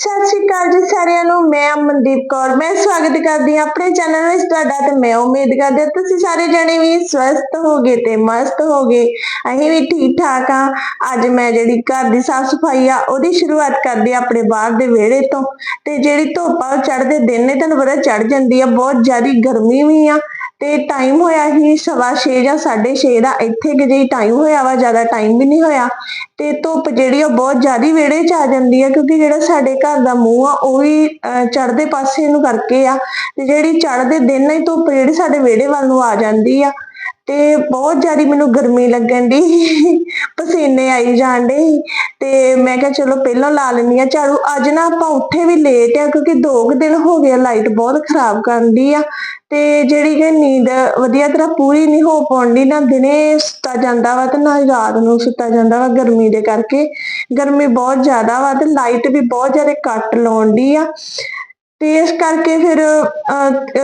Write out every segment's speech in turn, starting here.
ਸਤਿ ਸ਼੍ਰੀ ਅਕਾਲ ਜੀ ਸਾਰਿਆਂ ਨੂੰ, ਮੈਂ ਅਮਨਦੀਪ ਕੌਰ। ਮੈਂ ਸਵਾਗਤ ਕਰਦੀ ਹਾਂ ਆਪਣੇ ਚੈਨਲ ਵਿੱਚ ਤੁਹਾਡਾ ਤੇ ਮੈਂ ਉਮੀਦ ਕਰਦੀ ਹਾਂ ਤੁਸੀਂ ਸਾਰੇ ਜਣੇ ਵੀ ਸਵਸਥ ਹੋਗੇ ਤੇ ਮਸਤ ਹੋਗੇ। ਅਸੀਂ ਵੀ ਠੀਕ ਠਾਕ ਆ ਅੱਜ ਮੈਂ ਜਿਹੜੀ ਘਰ ਦੀ ਸਾਫ਼ ਸਫ਼ਾਈ ਆ, ਉਹਦੀ ਸ਼ੁਰੂਆਤ ਕਰਦੀ ਹਾਂ ਆਪਣੇ ਬਾਹਰ ਦੇ ਵਿਹੜੇ ਤੋਂ। ਤੇ ਜਿਹੜੀ ਧੁੱਪ ਆ ਚੜਦੇ ਦਿਨ ਨੇ, ਤੁਹਾਨੂੰ ਪਤਾ ਚੜ ਜਾਂਦੀ ਆ, ਬਹੁਤ ਜ਼ਿਆਦਾ ਗਰਮੀ ਵੀ ਆ। ਤੇ ਟਾਈਮ ਹੋਇਆ ਹੀ ਸਵਾ 6 ਜਾਂ 6:30 ਦਾ, ਇੱਥੇ ਕਿ ਜਿਹੀ ਟਾਈਮ ਹੋਇਆ ਵਾ, ਜ਼ਿਆਦਾ ਟਾਈਮ ਵੀ ਨਹੀਂ ਹੋਇਆ। ਤੇ ਧੁੱਪ ਜਿਹੜੀ ਉਹ ਬਹੁਤ ਜ਼ਿਆਦਾ ਵਿਹੜੇ 'ਚ ਆ ਜਾਂਦੀ ਆ, ਕਿਉਂਕਿ ਜਿਹੜਾ ਸਾਡੇ ਘਰ ਦਾ ਮੂੰਹ ਆ, ਉਹ ਵੀ ਚੜ੍ਹਦੇ ਪਾਸੇ ਨੂੰ ਕਰਕੇ ਆ। ਤੇ ਜਿਹੜੀ ਚੜ੍ਹਦੇ ਦਿਨ ਨਾਲ ਹੀ ਧੁੱਪ ਜਿਹੜੀ ਸਾਡੇ ਵਿਹੜੇ ਵੱਲ ਨੂੰ ਆ ਜਾਂਦੀ ਆ ਤੇ ਬਹੁਤ ਜ਼ਿਆਦਾ ਮੈਨੂੰ ਗਰਮੀ ਲੱਗਣ ਦੀ ਪਸੀਨੇ ਆਈ ਜਾਣ ਜਾਂਦੇ ਤੇ ਮੈਂ ਕਿਹਾ, ਚਲੋ ਪਹਿਲਾਂ ਲਾ ਲੈਂਦੀ ਆ ਝਾੜੂ। ਅੱਜ ਨਾ ਆਪਾਂ ਉੱਠੇ ਵੀ ਲੇਟ ਆ, ਕਿਉਂਕਿ ਦੋ ਕੁ ਦਿਨ ਹੋ ਗਏ ਲਾਈਟ ਬਹੁਤ ਖਰਾਬ ਕਰਦੀ ਆ। ਤੇ ਜਿਹੜੀ ਕਿ ਨੀਂਦ ਵਧੀਆ ਤਰ੍ਹਾਂ ਪੂਰੀ ਨਹੀਂ ਹੋ ਪਾਉਂਦੀ ਨਾ, ਦਿਨੇ ਸੁੱਤਾ ਜਾਂਦਾ ਵਾ ਤੇ ਨਾ ਰਾਤ ਨੂੰ ਸੁੱਤਾ ਜਾਂਦਾ ਵਾ ਗਰਮੀ ਦੇ ਕਰਕੇ। ਗਰਮੀ ਬਹੁਤ ਜ਼ਿਆਦਾ ਵਾ ਤੇ ਲਾਈਟ ਵੀ ਬਹੁਤ ਜ਼ਿਆਦਾ ਕੱਟ ਲਾਉਂਦੀ ਆ। ਤੇ ਇਸ ਕਰਕੇ ਫਿਰ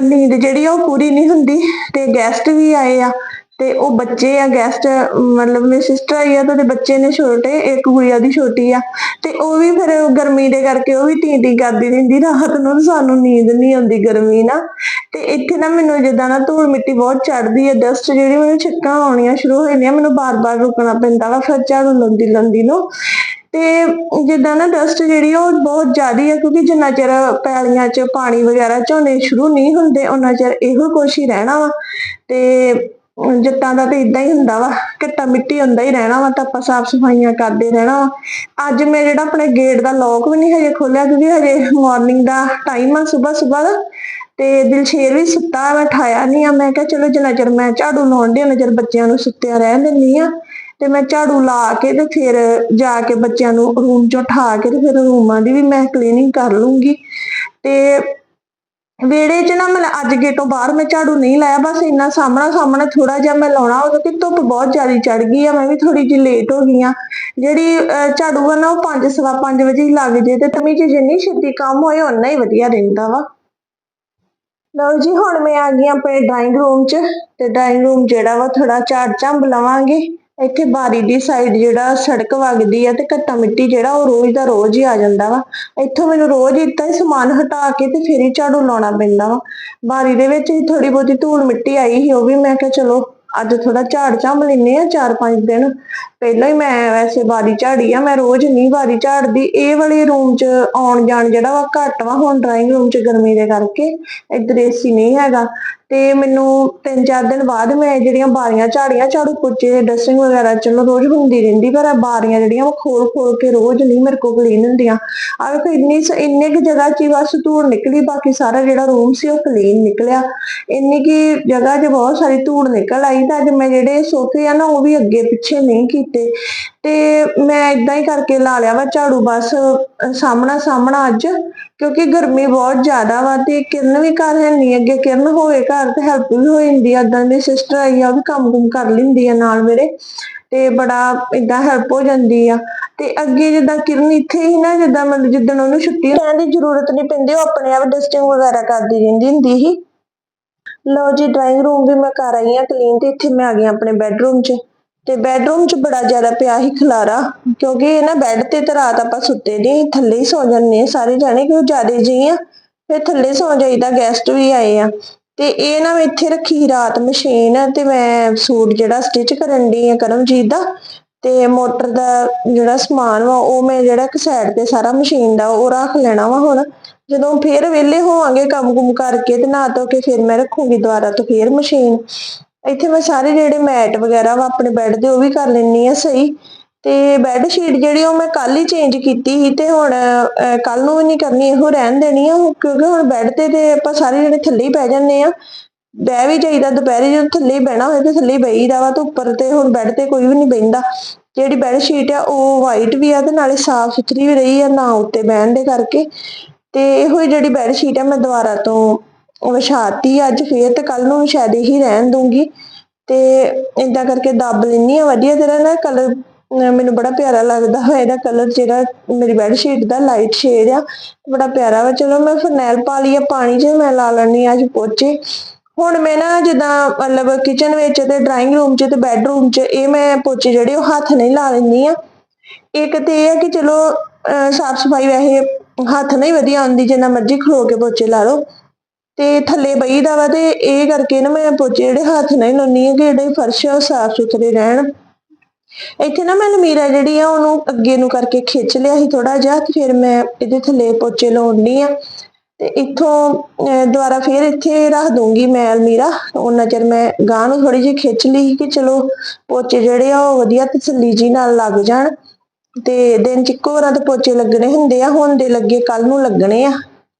ਨੀਂਦ ਜਿਹੜੀ ਆ ਉਹ ਪੂਰੀ ਨਹੀਂ ਹੁੰਦੀ ਤੇ ਗੈਸਟ ਵੀ ਆਏ ਆ ਤੇ ਉਹ ਬੱਚੇ ਆ ਗੈਸਟ ਮਤਲਬ ਮੇਰੀ ਸਿਸਟਰ ਆਈ ਆ ਤੇ ਬੱਚੇ ਨੇ ਛੋਟੇ, ਇੱਕ ਗੁੜੀਆ ਦੀ ਛੋਟੀ ਆ ਤੇ ਉਹ ਵੀ ਫਿਰ ਗਰਮੀ ਦੇ ਕਰਕੇ ਉਹ ਵੀ ਟੀ ਟੀ ਕਰਦੀ ਰਹਿੰਦੀ, ਰਾਤ ਨੂੰ ਸਾਨੂੰ ਨੀਂਦ ਨਹੀਂ ਆਉਂਦੀ ਗਰਮੀ ਨਾ ਤੇ ਇੱਥੇ ਨਾ ਮੈਨੂੰ ਜਿੱਦਾਂ ਨਾ ਧੂੜ ਮਿੱਟੀ ਬਹੁਤ ਚੜਦੀ ਹੈ ਡਸਟ ਜਿਹੜੀ ਮੈਨੂੰ ਛਿੱਕਾਂ ਆਉਣੀਆਂ ਸ਼ੁਰੂ ਹੋ ਜਾਂਦੀਆਂ, ਮੈਨੂੰ ਬਾਰ-ਬਾਰ ਰੁਕਣਾ ਪੈਂਦਾ ਵਾ ਫਿਰ ਝਾੜੂ ਲਾਉਂਦੀ ਲੰਦੀ ਨੂੰ ਤੇ ਜਿੱਦਾਂ ਨਾ ਡਸਟ ਜਿਹੜੀ ਆ ਉਹ ਬਹੁਤ ਜ਼ਿਆਦੀ ਆ, ਕਿਉਂਕਿ ਜਿੰਨਾ ਚਿਰ ਪੈਲੀਆਂ 'ਚ ਪਾਣੀ ਵਗੈਰਾ ਝੋਨੇ ਸ਼ੁਰੂ ਨਹੀਂ ਹੁੰਦੇ ਉਹਨਾਂ ਚਿਰ ਇਹੋ ਕੁਛ ਹੀ ਰਹਿਣਾ ਵਾ। ਤੇ ਜੱਟਾਂ ਦਾ ਤੇ ਇਦਾਂ ਹੀ ਹੁੰਦਾ ਵਾ, ਘੱਟਾ ਮਿੱਟੀ ਹੁੰਦਾ ਹੀ ਰਹਿਣਾ ਵਾ, ਤਾਂ ਆਪਾਂ ਸਾਫ਼ ਸਫਾਈਆਂ ਕਰਦੇ ਰਹਿਣਾ ਵਾ। ਅੱਜ ਮੈਂ ਜਿਹੜਾ ਆਪਣੇ ਗੇਟ ਦਾ ਲੋਕ ਵੀ ਨਹੀਂ ਹਜੇ ਖੋਲਿਆ, ਕਿਉਂਕਿ ਹਜੇ ਮਾਰਨਿੰਗ ਦਾ ਟਾਈਮ ਆ ਸਵੇਰ ਸਵੇਰ ਦਾ, ਤੇ ਦਿਲਸ਼ੇਰ ਵੀ ਸੁੱਤਾ, ਮੈਂ ਠਾਇਆ ਨਹੀਂ ਆ, ਮੈਂ ਕਿਹਾ ਚਲੋ ਜਿੰਨਾ ਚਿਰ ਮੈਂ ਝਾੜੂ ਲਾਉਣ ਦੀ ਉਹਨਾਂ ਚਿਰ ਬੱਚਿਆਂ ਨੂੰ ਸੁੱਤਿਆ ਰਹਿਣ ਦਿੰਦੀ ਆ। ਤੇ ਮੈਂ ਝਾੜੂ ਲਾ ਕੇ ਤੇ ਫਿਰ ਜਾ ਕੇ ਬੱਚਿਆਂ ਨੂੰ ਰੂਮ ਚੋਂ ਉਠਾ ਕੇ ਤੇ ਫਿਰ ਰੂਮਾਂ ਦੀ ਵੀ ਮੈਂ ਕਲੀਨਿੰਗ ਕਰ ਲੂੰਗੀ। ਤੇ ਵਿਹੜੇ 'ਚ ਨਾ ਮੈਂ ਅੱਜ ਗੇਟੋਂ ਬਾਹਰ ਮੈਂ ਝਾੜੂ ਨਹੀਂ ਲਾਇਆ, ਬਸ ਇੰਨਾ ਸਾਹਮਣਾ ਸਾਹਮਣਾ ਥੋੜਾ ਜਿਹਾ ਮੈਂ ਲਾਉਣਾ ਉਹ ਕਿਉਂਕਿ ਧੁੱਪ ਬਹੁਤ ਜ਼ਿਆਦਾ ਚੜ ਗਈ ਆ, ਮੈਂ ਵੀ ਥੋੜੀ ਜਿਹੀ ਲੇਟ ਹੋ ਗਈ ਆ। ਜਿਹੜੀ ਝਾੜੂ ਆ ਨਾ ਉਹ 5 ਸਵਾ 5 ਵਜੇ ਹੀ ਲੱਗ ਜੇ ਤੇ ਤਮੀ ਚ ਜਿੰਨੀ ਛੇਤੀ ਕੰਮ ਹੋਏ, ਓਨਾ ਹੀ ਵਧੀਆ ਰਹਿੰਦਾ ਵਾ। ਲਓ ਜੀ, ਹੁਣ ਮੈਂ ਆ ਗਈ ਆਂ ਆਪਣੇ ਡਰਾਇੰਗ ਰੂਮ 'ਚ ਤੇ ਡਰਾਇੰਗ ਰੂਮ ਜਿਹੜਾ ਵਾ ਥੋੜਾ ਝਾੜ ਝੰਬ ਲਵਾਂਗੇ। ਇੱਥੇ ਬਾਰੀ ਦੀ ਸਾਈਡ ਜਿਹੜਾ ਸੜਕ ਵਗਦੀ ਆ ਤੇ ਘੱਟਾ ਮਿੱਟੀ ਜਿਹੜਾ ਉਹ ਰੋਜ਼ ਦਾ ਰੋਜ਼ ਹੀ ਆ ਜਾਂਦਾ ਵਾ। ਇੱਥੋਂ ਮੈਨੂੰ ਰੋਜ਼ ਇੱਦਾਂ ਹੀ ਸਮਾਨ ਹਟਾ ਕੇ ਤੇ ਫਿਰ ਹੀ ਝਾੜੂ ਲਾਉਣਾ ਪੈਂਦਾ ਵਾ। ਬਾਰੀ ਦੇ ਵਿੱਚ ਹੀ ਥੋੜੀ ਬਹੁਤੀ ਧੂੜ ਮਿੱਟੀ ਆਈ ਸੀ, ਉਹ ਵੀ ਮੈਂ ਕਿਹਾ ਚਲੋ ਅੱਜ ਥੋੜਾ ਝਾੜ ਝਾਂਬ ਲੈਨੇ ਆ 4-5 ਦਿਨ। ਪਹਿਲਾਂ ਹੀ ਮੈਂ ਵੈਸੇ ਬਾਰੀ ਝਾੜੀ ਆ, ਮੈਂ ਰੋਜ਼ ਨਹੀਂ ਬਾਰੀ ਝਾੜਦੀ। ਇਹ ਵਾਲੇ ਰੂਮ 'ਚ ਆਉਣ ਜਾਣ ਜਿਹੜਾ ਵਾ ਘੱਟ ਵਾ, ਹੁਣ ਡਰਾਇੰਗ ਰੂਮ 'ਚ ਗਰਮੀ ਦੇ ਕਰਕੇ ਇੱਧਰ ਏਸੀ ਨਹੀਂ ਹੈਗਾ। ਤੇ ਮੈਨੂੰ 3-4 ਦਿਨ ਬਾਅਦ ਮੈਂ ਜਿਹੜੀਆਂ ਬਾਰੀਆਂ ਝਾੜੀਆਂ ਝਾੜੂ ਪੋਚੇ ਡਸਟਿੰਗ ਵਗੈਰਾ ਚਲੋ ਰੋਜ਼ ਹੁੰਦੀ ਰਹਿੰਦੀ, ਪਰ ਇਹ ਬਾਰੀਆਂ ਜਿਹੜੀਆਂ ਉਹ ਖੋਲ ਖੋਲ ਕੇ ਰੋਜ਼ ਨਹੀਂ ਮੇਰੇ ਕੋਲ ਕਲੀਨ ਹੁੰਦੀਆਂ। ਆ ਵੇਖੋ ਇੰਨੀ ਇੰਨੇ ਕੁ ਜਗ੍ਹਾ 'ਚ ਹੀ ਬਸ ਧੂੜ ਨਿਕਲੀ, ਬਾਕੀ ਸਾਰਾ ਜਿਹੜਾ ਰੂਮ ਸੀ ਉਹ ਕਲੀਨ ਨਿਕਲਿਆ। ਇੰਨੀ ਕੀ ਜਗ੍ਹਾ 'ਚ ਬਹੁਤ ਸਾਰੀ ਧੂੜ ਨਿਕਲ ਆਈ ਤਾਂ ਅੱਜ ਮੈਂ ਜਿਹੜੇ ਸੋਫੇ ਆ ਨਾ ਉਹ ਵੀ ਅੱਗੇ ਪਿੱਛੇ ਨਹੀਂ ਕੀਤੇ। ਤੇ ਮੈਂ ਇਦਾਂ ਹੀ ਕਰਕੇ ਲਾ ਲਿਆ ਵਾ ਝਾੜੂ ਬਸ ਸਾਹਮਣਾ ਸਾਹਮਣਾ ਅੱਜ, ਕਿਉਂਕਿ ਗਰਮੀ ਬਹੁਤ ਜ਼ਿਆਦਾ ਵਾ ਤੇ ਕਿਰਨ ਵੀ ਘਰ ਹੈ ਨਹੀਂ ਅੱਗੇ, ਕਿਰਨ ਹੋਵੇ ਘਰ ਤੇ ਹੈਲਪ ਹੋ ਜਾਂਦੀ ਆ, ਏਦਾਂ ਦੀ ਸਿਸਟਰ ਆਈ ਆ, ਉਹ ਵੀ ਕੰਮ ਕੁਮ ਕਰ ਲੈਂਦੀ ਆ ਨਾਲ ਮੇਰੇ, ਤੇ ਬੜਾ ਇਦਾਂ ਹੈਲਪ ਹੋ ਜਾਂਦੀ ਆ, ਤੇ ਅੱਗੇ ਜਿੱਦਾਂ ਕਿਰਨ ਇੱਥੇ ਹੀ ਨਾ, ਜਿੱਦਾਂ ਮਤਲਬ ਜਿੱਦਣ ਉਹਨੂੰ ਛੁੱਟੀ ਰਹਿਣ ਦੀ ਜ਼ਰੂਰਤ ਨਹੀਂ ਪੈਂਦੀ, ਉਹ ਆਪਣੇ ਆਪ ਡਸਟਿੰਗ ਵਗੈਰਾ ਕਰਦੀ ਰਹਿੰਦੀ ਹੁੰਦੀ ਸੀ। ਲਓ ਜੀ ਡਰਾਇੰਗ ਰੂਮ ਵੀ ਮੈਂ ਕਰ ਆਈ ਆ ਕਲੀਨ ਤੇ ਇੱਥੇ ਮੈਂ ਆ ਗਈ ਆਂ ਆਪਣੇ ਬੈੱਡਰੂਮ 'ਚ। ਤੇ ਬੈਡਰੂਮ 'ਚ ਬੜਾ ਜ਼ਿਆਦਾ ਪਿਆ ਸੀ ਖਲਾਰਾ, ਕਿਉਂਕਿ ਇਹ ਨਾ ਬੈੱਡ ਤੇ ਤਾਂ ਰਾਤ ਆਪਾਂ ਸੁੱਤੇ ਨਹੀਂ ਥੱਲੇ ਹੀ ਸੌ ਜਾਂਦੇ ਸਾਰੇ ਜਾਣੇ, ਕਿਉਂ ਜ਼ਿਆਦੇ ਜੀ ਆ, ਫਿਰ ਥੱਲੇ ਸੌ ਜਾਈਦਾ ਗੈਸਟ ਵੀ ਆਏ ਆ। ਤੇ ਇਹ ਨਾ ਇੱਥੇ ਰੱਖੀ ਰਾਤ ਮਸ਼ੀਨ ਤੇ ਮੈਂ ਸੂਟ ਜਿਹੜਾ ਸਟਿਚ ਕਰਨ ਦੀ ਆ ਕਰਮਜੀਤ ਦਾ, ਤੇ ਮੋਟਰ ਦਾ ਜਿਹੜਾ ਸਮਾਨ ਵਾ, ਉਹ ਮੈਂ ਜਿਹੜਾ ਇੱਕ ਸਾਈਡ ਤੇ ਸਾਰਾ ਮਸ਼ੀਨ ਦਾ ਉਹ ਰੱਖ ਲੈਣਾ ਵਾ ਹੁਣ। ਜਦੋਂ ਫੇਰ ਵਿਹਲੇ ਹੋਵਾਂਗੇ ਕੰਮ ਕੁਮ ਕਰਕੇ, ਤੇ ਨਾ ਧੋ ਕੇ ਫਿਰ ਮੈਂ ਰੱਖੂੰਗੀ ਦੁਬਾਰਾ ਤੋਂ ਫੇਰ ਮਸ਼ੀਨ ਇੱਥੇ ਮੈਂ ਸਾਰੇ ਜਿਹੜੇ ਮੈਟ ਵਗੈਰਾ ਵਾ ਆਪਣੇ ਬੈੱਡ ਦੇ ਉਹ ਵੀ ਕਰ ਲੈਣੀ ਆ ਸਹੀ। ਤੇ ਬੈੱਡ ਸ਼ੀਟ ਜਿਹੜੀ ਉਹ ਮੈਂ ਕੱਲ ਹੀ ਚੇਂਜ ਕੀਤੀ ਸੀ ਤੇ ਹੁਣ ਕੱਲ ਨੂੰ ਵੀ ਨਹੀਂ ਕਰਨੀ, ਇਹੋ ਰਹਿਣ ਦੇਣੀ ਆ ਕਿਉਂਕਿ ਹੁਣ ਬੈੱਡ ਤੇ ਤੇ ਆਪਾਂ ਸਾਰੇ ਜਿਹੜੇ ਥੱਲੇ ਹੀ ਪੈ ਜਾਂਦੇ ਆ ਬਹਿ ਵੀ ਜਾਈਦਾ ਦੁਪਹਿਰੇ ਜਦੋਂ ਥੱਲੇ ਹੀ ਬਹਿਣਾ ਹੋਏ ਤੇ ਥੱਲੇ ਹੀ ਬਹੀਦਾ ਵਾ ਤੇ ਉੱਪਰ ਤੇ ਹੁਣ ਬੈੱਡ ਤੇ ਕੋਈ ਵੀ ਨਹੀਂ ਬਹਿੰਦਾ। ਜਿਹੜੀ ਬੈੱਡ ਸ਼ੀਟ ਆ ਉਹ ਵਾਈਟ ਵੀ ਆ ਤੇ ਨਾਲੇ ਸਾਫ਼ ਸੁਥਰੀ ਵੀ ਰਹੀ ਆ ਨਾ ਉੱਤੇ ਬਹਿਣ ਦੇ ਕਰਕੇ। ਤੇ ਇਹੋ ਹੀ ਜਿਹੜੀ ਬੈੱਡ ਸ਼ੀਟ ਆ ਮੈਂ ਦੁਬਾਰਾ ਤੋਂ ਵਿਛਾਤੀ ਅੱਜ ਫੇਰ ਤੇ ਕੱਲ ਨੂੰ ਸ਼ਾਇਦ ਇਹੀ ਰਹਿਣ ਦੂੰਗੀ ਤੇ ਇਦਾਂ ਕਰਕੇ ਦੱਬ ਲੈਣੀ ਆ ਵਧੀਆ ਤਰ੍ਹਾਂ ਨਾਲ ਕਲਰ ਮੈਨੂੰ ਬੜਾ ਪਿਆਰਾ ਲੱਗਦਾ ਹੋਇਆ ਇਹਦਾ ਕਲਰ ਜਿਹੜਾ ਮੇਰੀ ਬੈੱਡ ਸ਼ੀਟ ਦਾ ਲਾਈਟ ਸ਼ੇਡ ਆ, ਬੜਾ ਪਿਆਰਾ ਵਾ। ਚਲੋ ਮੈਂ ਫਰਨੈਲ ਪਾ ਲਈ ਆ, ਪਾਣੀ 'ਚ ਮੈਂ ਲਾ ਲੈਣੀ ਅੱਜ ਪੋਚੇ। ਹੁਣ ਮੈਂ ਨਾ ਜਿੱਦਾਂ ਮਤਲਬ ਕਿਚਨ ਵਿੱਚ ਤੇ ਡਰਾਇੰਗ ਰੂਮ 'ਚ ਤੇ ਬੈੱਡਰੂਮ 'ਚ ਇਹ ਮੈਂ ਪੋਚੇ ਜਿਹੜੇ ਉਹ ਹੱਥ ਨਹੀਂ ਲਾ ਲੈਂਦੀ ਆ ਇੱਕ ਤੇ ਇਹ ਆ ਕਿ ਚਲੋ ਸਾਫ਼ ਸਫ਼ਾਈ ਵੈਸੇ ਹੱਥ ਨਹੀਂ ਵਧੀਆ ਆਉਂਦੀ, ਜਿੰਨਾ ਮਰਜ਼ੀ ਖਲੋ ਕੇ ਪੋਚੇ ਲਾ ਲਓ। ਤੇ ਥੱਲੇ ਬਈਦਾ ਵਾ ਤੇ ਇਹ ਕਰਕੇ ਨਾ ਮੈਂ ਪੋਚੇ ਜਿਹੜੇ ਹੱਥ ਨਹੀਂ ਲਾਉਣੀ ਆ ਕਿ ਜਿਹੜੇ ਫਰਸ਼ ਆ ਉਹ ਸਾਫ਼ ਸੁਥਰੇ ਰਹਿਣ। ਇੱਥੇ ਨਾ ਮੈਂ ਲਮੀਰਾ ਜਿਹੜੀ ਆ ਉਹਨੂੰ ਅੱਗੇ ਨੂੰ ਕਰਕੇ ਖਿੱਚ ਲਿਆ ਸੀ ਥੋੜਾ ਜਿਹਾ ਤੇ ਫਿਰ ਮੈਂ ਇਹਦੇ ਥੱਲੇ ਪੋਚੇ ਲਾਉਣੀ ਆ। ਤੇ ਇੱਥੋਂ ਅਹ, ਦੁਬਾਰਾ ਫਿਰ ਇੱਥੇ ਰੱਖ ਦੂੰਗੀ ਮੈਂ ਅਲਮੀਰਾ। ਉਹਨਾਂ ਚਿਰ ਮੈਂ ਗਾਂ ਨੂੰ ਥੋੜੀ ਜਿਹੀ ਖਿੱਚ ਲਈ ਕਿ ਚਲੋ ਪੋਚੇ ਜਿਹੜੇ ਆ ਉਹ ਵਧੀਆ ਤਸੱਲੀ ਜੀ ਨਾਲ ਲੱਗ ਜਾਣ। ਤੇ ਦਿਨ ਚ ਇੱਕੋ ਵਾਰਾਂ ਤੇ ਪੋਚੇ ਲੱਗਣੇ ਹੁੰਦੇ ਆ ਹੁਣ ਦੇ ਲੱਗੇ ਕੱਲ ਨੂੰ ਲੱਗਣੇ ਆ।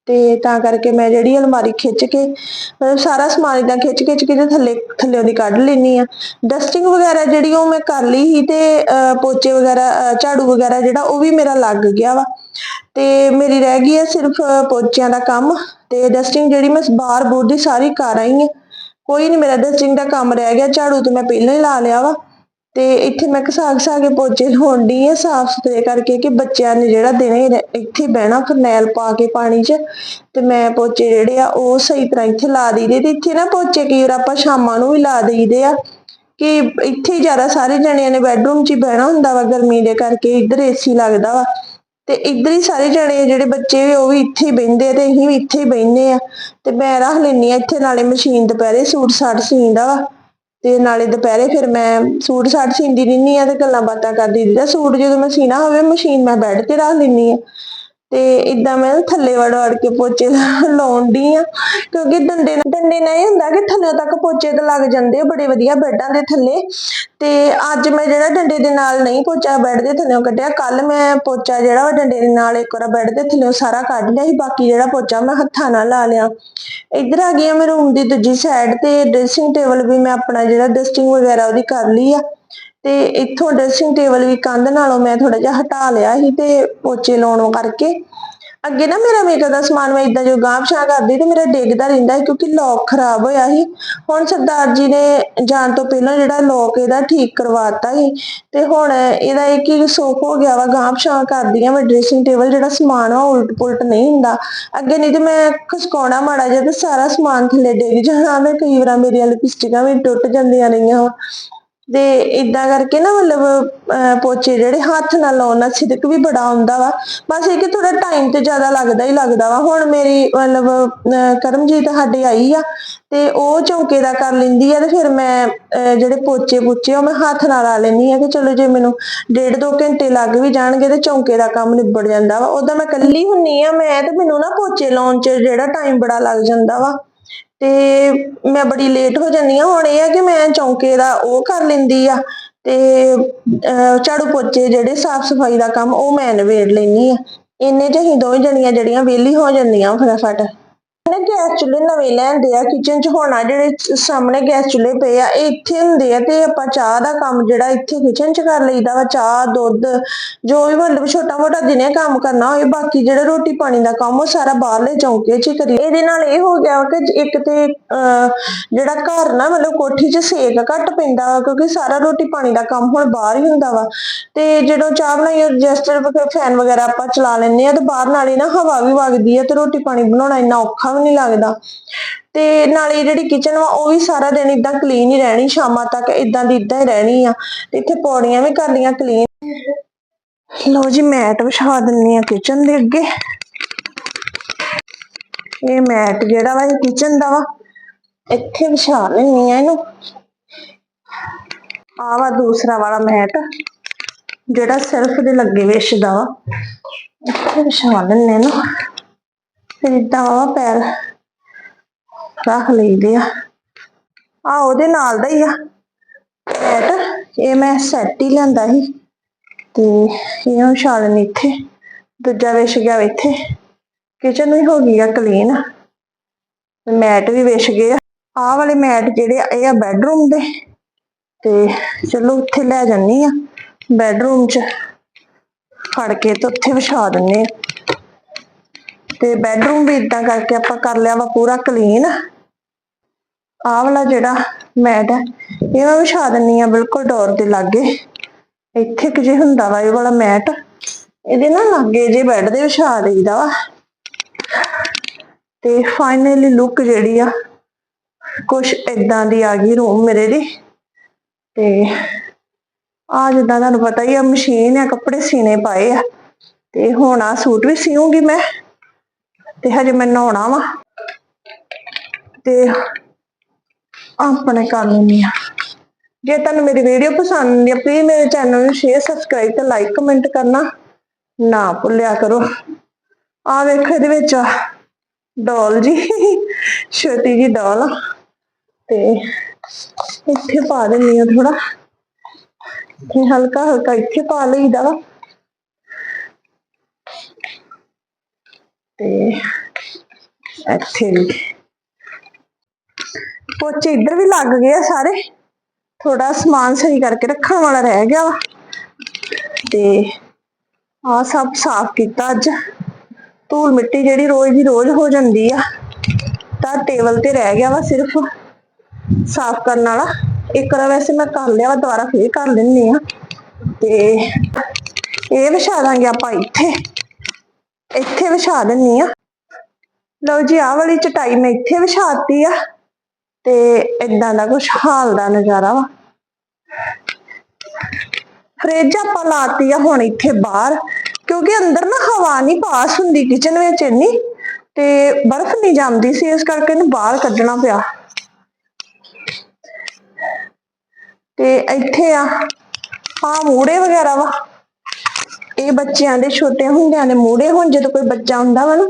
ਤੇ ਤਾਂ ਕਰਕੇ ਮੈਂ ਜਿਹੜੀ ਅਲਮਾਰੀ ਖਿੱਚ ਕੇ ਮਤਲਬ ਸਾਰਾ ਸਮਾਨ ਇਦਾਂ ਖਿੱਚ ਖਿੱਚ ਕੇ ਤੇ ਥੱਲੇ ਥੱਲੇ ਉਹਦੀ ਕੱਢ ਲੈਣੀ ਆ ਡਸਟਿੰਗ ਵਗੈਰਾ ਜਿਹੜੀ ਉਹ ਮੈਂ ਕਰ ਲਈ ਸੀ ਤੇ ਅਹ, ਪੋਚੇ ਵਗੈਰਾ ਅਹ, ਝਾੜੂ ਵਗੈਰਾ ਜਿਹੜਾ ਉਹ ਵੀ ਮੇਰਾ ਲੱਗ ਗਿਆ ਵਾ। ਤੇ ਮੇਰੀ ਰਹਿ ਗਈ ਹੈ ਸਿਰਫ ਪੋਚਿਆਂ ਦਾ ਕੰਮ ਤੇ ਡਸਟਿੰਗ ਜਿਹੜੀ ਮੈਂ ਬਾਹਰ ਬੂਰ ਦੀ ਸਾਰੀ ਕਰ ਆਈ ਹਾਂ। ਕੋਈ ਨਹੀਂ ਮੇਰਾ ਡਸਟਿੰਗ ਦਾ ਕੰਮ ਰਹਿ ਗਿਆ ਝਾੜੂ ਤੇ ਮੈਂ ਪਹਿਲਾਂ ਹੀ ਲਾ ਲਿਆ ਵਾ। ਤੇ ਇੱਥੇ ਮੈਂ ਘਸਾ ਘਸਾ ਕੇ ਪੋਚੇ ਹੋਣ ਡਈ ਆ ਸਾਫ਼ ਸੁਥਰੇ ਕਰਕੇ ਕਿ ਬੱਚਿਆਂ ਨੇ ਜਿਹੜਾ ਦਿਨੇ ਇੱਥੇ ਬਹਿਣਾ ਫਰਨੈਲ ਪਾ ਕੇ ਪਾਣੀ 'ਚ ਤੇ ਮੈਂ ਪੋਚੇ ਜਿਹੜੇ ਆ ਉਹ ਸਹੀ ਤਰ੍ਹਾਂ ਇੱਥੇ ਲਾ ਦਈਦੇ ਤੇ ਇੱਥੇ ਨਾ ਪੋਚੇ ਕੀ ਵਾਰ ਆਪਾਂ ਸ਼ਾਮਾਂ ਨੂੰ ਵੀ ਲਾ ਦਈਦੇ ਆ ਕਿ ਇੱਥੇ ਜ਼ਿਆਦਾ ਸਾਰੇ ਜਣਿਆਂ ਨੇ ਬੈੱਡਰੂਮ 'ਚ ਹੀ ਬਹਿਣਾ ਹੁੰਦਾ ਵਾ ਗਰਮੀ ਦੇ ਕਰਕੇ, ਇੱਧਰ ਏਸੀ ਲੱਗਦਾ ਵਾ ਤੇ ਇੱਧਰ ਹੀ ਸਾਰੇ ਜਣੇ ਜਿਹੜੇ ਬੱਚੇ ਵੀ ਉਹ ਵੀ ਇੱਥੇ ਹੀ ਬਹਿੰਦੇ ਆ ਤੇ ਅਸੀਂ ਵੀ ਇੱਥੇ ਹੀ ਬਹਿੰਦੇ ਆ ਤੇ ਮੈਂ ਰੱਖ ਲੈਣੀ ਆ ਇੱਥੇ ਨਾਲੇ ਮਸ਼ੀਨ ਦੁਪਹਿਰੇ ਸੂਟ ਸਾਟ ਸੀਂਦਾ ਵਾ। ਤੇ ਨਾਲੇ ਦੁਪਹਿਰੇ ਫਿਰ ਮੈਂ ਸੂਟ ਸਾਟ ਸੀਂਦੀ ਰਹਿੰਦੀ ਆ ਤੇ ਗੱਲਾਂ ਬਾਤਾਂ ਕਰਦੀ ਰਹਿੰਦੀ ਆ। ਸੂਟ ਜਦੋਂ ਮੈਂ ਸੀਣਾ ਹੋਵੇ, ਮਸ਼ੀਨ ਮੈਂ ਬੈੱਡ ਤੇ ਰੱਖ ਲੈਂਦੀ ਆ। ਤੇ ਇਦਾਂ ਮੈਂ ਥੱਲੇ ਵੜ ਵੜ ਕੇ ਪੋਚੇ ਲਾਉਣ ਡਈ ਆ, ਕਿਉਂਕਿ ਡੰਡੇ ਡੰਡੇ ਨਾਲ ਇਹ ਹੁੰਦਾ ਕਿ ਥੱਲੇ ਤੱਕ ਪੋਚੇ ਤੇ ਲੱਗ ਜਾਂਦੇ ਆ, ਬੜੇ ਵਧੀਆ ਬੈੱਡਾਂ ਦੇ ਥੱਲੇ। ਤੇ ਅੱਜ ਮੈਂ ਜਿਹੜਾ ਡੰਡੇ ਦੇ ਨਾਲ ਨਹੀਂ ਪੋਚਾ ਬੈੱਡ ਦੇ ਥੱਲੇੋਂ ਕੱਢਿਆ ਕੱਲ ਮੈਂ ਪੋਚਾ ਜਿਹੜਾ ਵਾ ਡੰਡੇ ਦੇ ਨਾਲ ਇੱਕ ਵਾਰ ਬੈੱਡ ਦੇ ਥੱਲੇੋਂ ਸਾਰਾ ਕੱਢ ਲਿਆ ਸੀ, ਬਾਕੀ ਜਿਹੜਾ ਪੋਚਾ ਮੈਂ ਹੱਥਾਂ ਨਾਲ ਲਾ ਲਿਆ। ਇੱਧਰ ਆ ਗਈ ਆ ਮੈਂ ਰੂਮ ਦੀ ਦੂਜੀ ਸਾਈਡ ਤੇ ਡਰੈਸਿੰਗ ਟੇਬਲ ਵੀ ਮੈਂ ਆਪਣਾ ਜਿਹੜਾ ਡਸਟਿੰਗ ਵਗੈਰਾ ਉਹਦੀ ਕਰ ਲਈ ਆ। ਤੇ ਇੱਥੋਂ ਡਰੈਸਿੰਗ ਟੇਬਲ ਵੀ ਕੰਧ ਨਾਲੋਂ ਮੈਂ ਥੋੜਾ ਜਿਹਾ ਹਟਾ ਲਿਆ ਸੀ ਤੇ ਪੋਚੇ ਲਾਉਣ ਕਰਕੇ। ਅੱਗੇ ਨਾ ਮੇਰਾ ਮੇਕਅਪ ਦਾ ਸਮਾਨ ਮੈਂ ਇਦਾਂ ਜੋ ਗਾਂਵ ਛਾਂ ਕਰਦੀ ਤੇ ਮੇਰਾ ਡਿੱਗਦਾ ਰਹਿੰਦਾ ਸੀ ਕਿਉਂਕਿ ਲੌਕ ਖਰਾਬ ਹੋਇਆ ਸੀ। ਹੁਣ ਸਰਦਾਰ ਜੀ ਨੇ ਜਾਣ ਤੋਂ ਪਹਿਲਾਂ ਜਿਹੜਾ ਲੌਕ ਇਹਦਾ ਠੀਕ ਕਰਵਾਤਾ ਸੀ ਤੇ ਹੁਣ ਇਹਦਾ ਇੱਕ ਹੀ ਸੁੱਖ ਹੋ ਗਿਆ ਵਾ ਗਾਂਵ ਛਾਂ ਕਰਦੀ ਆ ਮੈਂ ਡਰੈਸਿੰਗ ਟੇਬਲ ਜਿਹੜਾ ਸਮਾਨ ਆ ਉਲਟ ਪੁਲਟ ਨਹੀਂ ਹੁੰਦਾ। ਅੱਗੇ ਨਹੀਂ ਤੇ ਮੈਂ ਖਸਕਾਉਣਾ ਮਾੜਾ ਜਿਹਾ ਤੇ ਸਾਰਾ ਸਮਾਨ ਥੱਲੇ ਡਿੱਗ ਜਾਣਾ। ਮੈਂ ਕਈ ਵਾਰ ਮੇਰੀਆਂ ਲਿਪਸਟਿਕਾਂ ਵੀ ਟੁੱਟ ਜਾਂਦੀਆਂ ਰਹੀਆਂ ਵਾ ਇਦਾਂ ਕਰਕੇ ਨਾ ਮਤਲਬ ਪੋਚੇ ਜਿਹੜੇ ਹੱਥ ਨਾਲ ਲਾਉਣ ਨਾਲ ਸਿਦਕ ਵੀ ਬੜਾ ਆਉਂਦਾ ਵਾ। ਬਸ ਇਹ ਕਿ ਥੋੜਾ ਟਾਈਮ ਤੇ ਜ਼ਿਆਦਾ ਲੱਗਦਾ ਹੀ ਲੱਗਦਾ ਵਾ। ਹੁਣ ਮੇਰੀ ਮਤਲਬ ਕਰਮਜੀਤ ਸਾਡੇ ਆਈ ਆ ਤੇ ਉਹ ਚੌਂਕੇ ਦਾ ਕਰ ਲੈਂਦੀ ਆ ਤੇ ਫਿਰ ਮੈਂ ਅਹ, ਜਿਹੜੇ ਪੋਚੇ ਪੁੱਚੇ ਉਹ ਮੈਂ ਹੱਥ ਨਾਲ ਲਾ ਲੈਂਦੀ ਆ ਕਿ ਚਲੋ ਜੇ ਮੈਨੂੰ ਡੇਢ ਦੋ ਘੰਟੇ ਲੱਗ ਵੀ ਜਾਣਗੇ ਤੇ ਚੌਂਕੇ ਦਾ ਕੰਮ ਨਿਬੜ ਜਾਂਦਾ ਵਾ। ਉਦਾਂ ਮੈਂ ਕੱਲੀ ਹੁੰਨੀ ਆ ਮੈਂ ਤੇ ਮੈਨੂੰ ਨਾ ਪੋਚੇ ਲਾਉਣ 'ਚ ਜਿਹੜਾ ਟਾਈਮ ਬੜਾ ਲੱਗ ਜਾਂਦਾ ਵਾ। ਤੇ ਮੈਂ ਬੜੀ ਲੇਟ ਹੋ ਜਾਂਦੀ ਆ ਹੁਣ ਇਹ ਆ ਕਿ ਮੈਂ ਚੌਂਕੇ ਦਾ ਉਹ ਕਰ ਲੈਂਦੀ ਆ ਤੇ ਅਹ, ਝਾੜੂ ਪੋਚੇ ਜਿਹੜੇ ਸਾਫ਼ ਸਫ਼ਾਈ ਦਾ ਕੰਮ ਉਹ ਮੈਂ ਨਿਬੇੜ ਲੈਂਦੀ ਆ। ਇੰਨੇ ਚ ਅਸੀਂ ਦੋਵੇਂ ਜਣੀਆਂ ਜਿਹੜੀਆਂ ਵਿਹਲੀ ਹੋ ਜਾਂਦੀਆਂ ਫਟਾਫਟ। ਨੇ ਗੈਸ ਚੁੱਲ੍ਹੇ ਨਵੇਂ ਲੈਂਦੇ ਆ ਕਿਚਨ ਚ ਹੋਣਾ ਜਿਹੜੇ ਸਾਹਮਣੇ ਗੈਸ ਚੁੱਲ੍ਹੇ ਪਏ ਆ ਇਹ ਇੱਥੇ ਹੁੰਦੇ ਆ ਤੇ ਆਪਾਂ ਚਾਹ ਦਾ ਕੰਮ ਜਿਹੜਾ ਇੱਥੇ ਕਿਚਨ ਚ ਕਰ ਲਈਦਾ ਵਾ ਚਾਹ ਦੁੱਧ ਜੋ ਵੀ ਮਤਲਬ ਛੋਟਾ ਮੋਟਾ ਦਿਨੇ ਕੰਮ ਕਰਨਾ ਹੋਏ ਬਾਕੀ ਜਿਹੜਾ ਰੋਟੀ ਪਾਣੀ ਦਾ ਕੰਮ ਉਹ ਸਾਰਾ ਬਾਹਰਲੇ ਚੌਂਕੇ 'ਚ ਕਰੀ ਇਹਦੇ ਨਾਲ ਇਹ ਹੋ ਗਿਆ ਵਾ ਕਿ ਇੱਕ ਤੇ ਅਹ, ਜਿਹੜਾ ਘਰ ਨਾ ਮਤਲਬ ਕੋਠੀ 'ਚ ਸੇਕ ਘੱਟ ਪੈਂਦਾ ਵਾ ਕਿਉਂਕਿ ਸਾਰਾ ਰੋਟੀ ਪਾਣੀ ਦਾ ਕੰਮ ਹੁਣ ਬਾਹਰ ਹੀ ਹੁੰਦਾ ਵਾ। ਤੇ ਜਦੋਂ ਚਾਹ ਬਣਾਈ ਰਜਿਸਟਰ ਫੈਨ ਵਗੈਰਾ ਆਪਾਂ ਚਲਾ ਲੈਂਦੇ ਆ ਤੇ ਬਾਹਰ ਨਾਲੇ ਨਾ ਹਵਾ ਵੀ ਵਗਦੀ ਆ ਤੇ ਰੋਟੀ ਪਾਣੀ ਬਣਾਉਣਾ ਇੰਨਾ ਔਖਾ ਵੀ ਨਹੀਂ ਲੱਗਦਾ। ਤੇ ਨਾਲੇ ਜਿਹੜੀ ਕਿਚਨ ਵਾ, ਉਹ ਵੀ ਸਾਰਾ ਦਿਨ ਇਦਾਂ ਕਲੀਨ ਹੀ ਰਹਿਣੀ, ਸ਼ਾਮਾਂ ਤੱਕ ਇਦਾਂ ਦੀ ਇਦਾਂ ਹੀ ਰਹਿਣੀ ਆ। ਤੇ ਇੱਥੇ ਪੌੜੀਆਂ ਵੀ ਕਰ ਲਈਆਂ ਕਲੀਨ ਲਓ ਜੀ, ਮੈਟ ਵਿਛਾ ਦਿੰਨੀ ਆ ਕਿਚਨ ਦੇ ਅੱਗੇ। ਇਹ ਮੈਟ ਜਿਹੜਾ ਵਾ, ਇਹ ਕਿਚਨ ਦਾ ਵਾ। ਇੱਥੇ ਵਿਛਾ ਲੈਣੀ ਆ ਇਹਨੂੰ। ਆ ਵਾ ਦੂਸਰਾ ਵਾਲਾ ਮੈਟ, ਜਿਹੜਾ ਸਿਰਫ ਦੇ ਲੱਗੇ ਵਿਛਦਾ ਵਾ। ਇੱਥੇ ਵਿਛਾ ਲੈਣੇ ਇਹਨੂੰ। ਫਿਰ ਇਦਾਂ ਵਾ ਪੈਰ ਰੱਖ ਲਈਦੇ ਆ। ਆ ਉਹਦੇ ਨਾਲ ਦਾ ਹੀ ਆ। ਮੈਟ ਇਹ ਮੈਂ ਸੈੱਟ ਹੀ ਲਿਆਂਦਾ ਸੀ। ਤੇ ਇਹਨੂੰ ਛਾਲਣ ਇੱਥੇ। ਦੂਜਾ ਵਿਛ ਗਿਆ ਇੱਥੇ। ਕਿਚਨ ਵੀ ਹੋ ਗਈ ਆ ਕਲੀਨ ਮੈਟ ਵੀ ਵਿਛ ਗਏ ਆ। ਆਹ ਵਾਲੇ ਮੈਟ ਜਿਹੜੇ ਆ, ਇਹ ਆ ਬੈੱਡਰੂਮ ਦੇ। ਤੇ ਚਲੋ ਉੱਥੇ ਲੈ ਜੰਨੀ ਆ। ਬੈੱਡਰੂਮ 'ਚ ਫੜ ਕੇ ਤੇ ਉੱਥੇ ਵਿਛਾ ਦਿੰਨੇ ਆ। ਤੇ ਬੈਡਰੂਮ ਵੀ ਇਦਾਂ ਕਰਕੇ ਆਪਾਂ ਕਰ ਲਿਆ ਵਾ ਪੂਰਾ ਕਲੀਨ ਆਹ ਵਾਲਾ ਜਿਹੜਾ ਮੈਟ ਹੈ, ਇਹ ਮੈਂ ਵਿਛਾ ਦਿੰਨੀ ਆ ਬਿਲਕੁਲ ਡੋਰ ਦੇ ਲਾਗੇ। ਇੱਥੇ ਕਿ ਜੇ ਹੁੰਦਾ ਵਾ ਇਹ ਵਾਲਾ ਮੈਟ ਇਹਦੇ ਨਾਲ ਲਾਗੇ ਜੇ ਬੈੱਡ ਦੇ ਵਿਛਾ ਦੇਈਦਾ ਵਾ। ਤੇ ਫਾਈਨਲੀ ਲੁੱਕ ਜਿਹੜੀ ਆ, ਕੁਛ ਇਦਾਂ ਦੀ ਆ ਗਈ ਰੂਮ ਮੇਰੇ ਦੀ ਤੇ ਆ ਜਿੱਦਾਂ ਤੁਹਾਨੂੰ ਪਤਾ ਹੀ ਆ, ਮਸ਼ੀਨ ਆ, ਕੱਪੜੇ ਸੀਨੇ ਪਾਏ ਆ। ਤੇ ਹੁਣ ਆ ਸੂਟ ਵੀ ਸਿਉਂਗੀ ਮੈਂ। ਤੇ ਹਜੇ ਮੈਂ ਨਹਾਉਣਾ ਵਾ। ਤੇ ਆਪਣੇ ਕਰ ਲੈਂਦੀ ਆ ਜੇ ਤੁਹਾਨੂੰ ਮੇਰੀ ਵੀਡੀਓ ਪਸੰਦ ਆਉਂਦੀ ਪਲੀਜ਼ ਮੇਰੇ ਚੈਨਲ ਨੂੰ ਸ਼ੇਅਰ ਸਬਸਕ੍ਰਾਈਬ ਤੇ ਲਾਈਕ ਕਮੈਂਟ ਕਰਨਾ ਨਾ ਭੁੱਲਿਆ ਕਰੋ। ਆ ਵੇਖੋ ਇਹਦੇ ਵਿੱਚ ਡੋਲ ਜੀ, ਛੋਟੀ ਜੀ ਡੋਲ ਤੇ ਇੱਥੇ ਪਾ ਦਿੰਦੀ ਆ ਥੋੜਾ ਤੇ ਹਲਕਾ ਹਲਕਾ ਇੱਥੇ ਪਾ ਲਈਦਾ ਤੇ ਇੱਥੇ ਵੀ। ਪੋਚੇ ਇੱਧਰ ਵੀ ਲੱਗ ਗਏ ਆ ਸਾਰੇ। ਥੋੜਾ ਸਮਾਨ ਸਹੀ ਕਰਕੇ ਰੱਖਣ ਵਾਲਾ ਰਹਿ ਗਿਆ ਵਾ। ਤੇ ਆ ਸਭ ਸਾਫ਼ ਕੀਤਾ ਅੱਜ। ਧੂਲ ਮਿੱਟੀ ਜਿਹੜੀ ਰੋਜ਼ ਦੀ ਰੋਜ਼ ਹੋ ਜਾਂਦੀ ਆ। ਤਾਂ ਟੇਬਲ ਤੇ ਰਹਿ ਗਿਆ ਵਾ ਸਿਰਫ। ਸਾਫ਼ ਕਰਨ ਵਾਲਾ। ਇੱਕ ਵਾਰ ਵੈਸੇ ਮੈਂ ਕਰ ਲਿਆ ਵਾ, ਦੁਬਾਰਾ ਫੇਰ ਕਰ ਲੈਂਦੀ ਆ। ਤੇ ਇਹ ਵਿਛਾ ਦਾਂਗੇ ਆਪਾਂ ਇੱਥੇ। ਇੱਥੇ ਵਿਛਾ ਦਿੰਨੀ ਆ। ਲਓ ਜੀ, ਆਹ ਵਾਲੀ ਚਟਾਈ ਮੈਂ ਇੱਥੇ ਵਿਛਾਤੀ ਆ ਤੇ ਇਦਾਂ ਦਾ ਕੁਝ ਹਾਲ ਦਾ ਨਜ਼ਾਰਾ ਵਾ। ਫ੍ਰਿਜ ਆਪਾਂ ਲਾਤੀ ਆ ਹੁਣ ਇੱਥੇ ਬਾਹਰ, ਕਿਉਂਕਿ ਅੰਦਰ ਨਾ ਹਵਾ ਨਹੀਂ ਪਾਸ ਹੁੰਦੀ ਕਿਚਨ ਵਿੱਚ ਇੰਨੀ ਤੇ ਬਰਫ਼ ਨਹੀਂ ਜੰਮਦੀ ਸੀ, ਇਸ ਕਰਕੇ ਇਹਨੂੰ ਬਾਹਰ ਕੱਢਣਾ ਪਿਆ। ਤੇ ਇੱਥੇ ਆ ਆ ਮੂੜੇ ਵਗੈਰਾ ਵਾ। ਇਹ ਬੱਚਿਆਂ ਦੇ ਛੋਟੇ ਹੁੰਦਿਆਂ ਦੇ ਮੂੜੇ ਹੁਣ ਜਦੋਂ ਕੋਈ ਬੱਚਾ ਹੁੰਦਾ ਵਾ ਨਾ,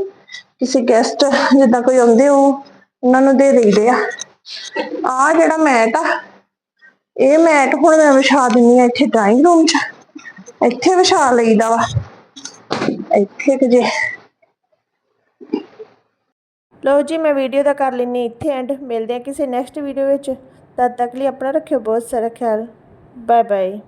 ਕਿਸੇ ਗੈਸਟ ਜਿੱਦਾਂ ਕੋਈ ਆਉਂਦੇ ਉਹ ਉਹਨਾਂ ਨੂੰ ਦੇ ਦੇਈਦੇ ਆ। ਆ ਜਿਹੜਾ ਮੈਟ ਆ, ਇਹ ਮੈਟ ਹੁਣ ਮੈਂ ਵਿਛਾ ਦਿੰਨੀ ਆ ਇੱਥੇ ਡਰਾਇੰਗ ਰੂਮ 'ਚ। ਇੱਥੇ ਵਿਛਾ ਲਈਦਾ ਵਾ। ਇੱਥੇ ਕਿ ਜੇ। ਲਓ ਜੀ, ਮੈਂ ਵੀਡੀਓ ਦਾ ਕਰ ਲੈਣੀ ਇੱਥੇ ਐਂਡ ਮਿਲਦੇ ਆ ਕਿਸੇ ਨੈਕਸਟ ਵੀਡੀਓ ਵਿੱਚ। ਤਦ ਤੱਕ ਲਈ ਆਪਣਾ ਰੱਖਿਓ ਬਹੁਤ ਸਾਰਾ ਖਿਆਲ। Bye bye